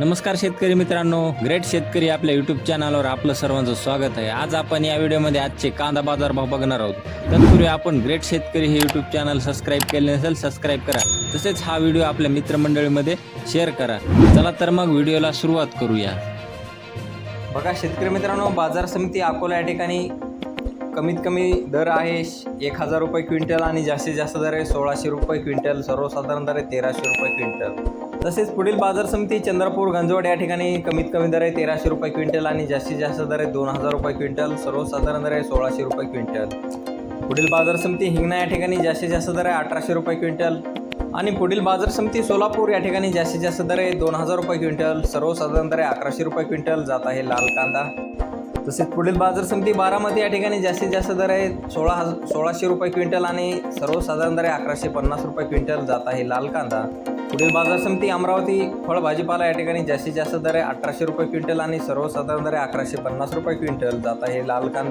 नमस्कार शेतकरी मित्रांनो ग्रेट शेतकरी आपल्या यूट्यूब चॅनलवर आपलं सर्वांचं स्वागत आहे. आज आपण या व्हिडिओमध्ये आजचे कांदा बाजार भाव बघणार आहोत. तत्पूर्वी आपण ग्रेट शेतकरी हे यूट्यूब चॅनल सबस्क्राईब केले नसेल सबस्क्राईब करा. तसेच हा व्हिडिओ आपल्या मित्रमंडळीमध्ये शेअर करा. चला तर मग व्हिडिओला सुरुवात करूया. बघा शेतकरी मित्रांनो बाजार समिती अकोला या ठिकाणी कमीत कमी दर आहे एक हजार रुपये क्विंटल आणि जास्तीत जास्त दर आहे सोळाशे रुपये क्विंटल सर्वसाधारण दर आहे तेराशे रुपये क्विंटल. तसेच पुढील बाजार समिती चंद्रपूर गंजवड या ठिकाणी कमीत कमी दर आहे तेराशे रुपये क्विंटल आणि जास्तीत जास्त दर आहे दोन हजार रुपये क्विंटल सर्वसाधारण दर आहे सोळाशे रुपये क्विंटल. पुढील बाजार समिती हिंगणा या ठिकाणी जास्तीत जास्त दर आहे अठराशे रुपये क्विंटल आणि पुढील बाजार समिती सोलापूर या ठिकाणी जास्तीत जास्त दर आहे दोन हजार रुपये क्विंटल सर्वसाधारण दर आहे अकराशे रुपये क्विंटल जात आहे लाल कांदा. तसेच पुढील बाजार समिती बारामती या ठिकाणी जास्तीत जास्त दर आहे सोळा हजार सोळाशे रुपये क्विंटल आणि सर्वसाधारण दर आहे अकराशे पन्नास रुपये क्विंटल जात आहे लाल कांदा. पुढील बाजार समिती अमरावती फळ भाजीपाला या ठिकाणी जास्तीत जास्त दर आहे अठराशे रुपये क्विंटल आणि सर्वसाधारण दर आहे अकराशे पन्नास रुपये क्विंटल जात आहे लाल कांदा.